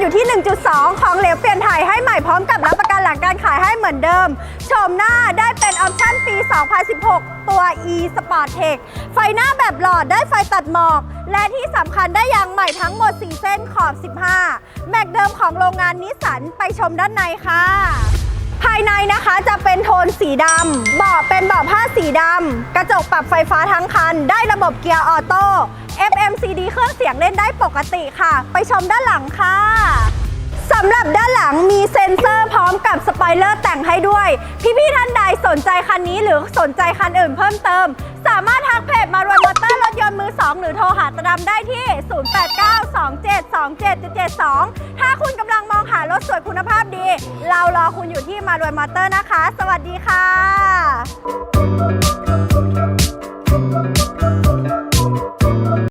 อยู่ที่ 1.2 ของเหลวเปลี่ยนถ่ายให้ใหม่พร้อมกับรับประกันหลังการขายให้เหมือนเดิม ชมหน้าได้เป็นออปชั่นปี 2016 ตัว e Sport Tech ไฟหน้าแบบหลอดได้ไฟตัดหมอก และที่สำคัญได้ยางใหม่ทั้งหมด 4 เส้นขอบ 15 แม็กเดิมของโรงงานนิสสันไปชมด้านในค่ะภายในนะคะจะเป็นโทนสีดำเบาะเป็นเบาะผ้าสีดำกระจกปรับไฟฟ้าทั้งคัน ได้ระบบเกียร์ออโต้ FMCD เครื่องเสียงเล่นได้ปกติค่ะ ไปชมด้านหลังค่ะ สำหรับด้านหลังมีเซ็นเซอร์พร้อมกับสปอยเลอร์แต่งให้ด้วย พี่ๆท่านใดสนใจคันนี้หรือสนใจคันอื่นเพิ่มเติม สามารถทักเพจมารวยมอเตอร์รถยนต์มือ 2 หรือโทรหาตะดำได้ที่ 0892727772 ถ้าคุณกำลังมองหารถสวยคุณภาพดี เรารอคุณอยู่ที่มารวยมอเตอร์นะคะ สวัสดีค่ะ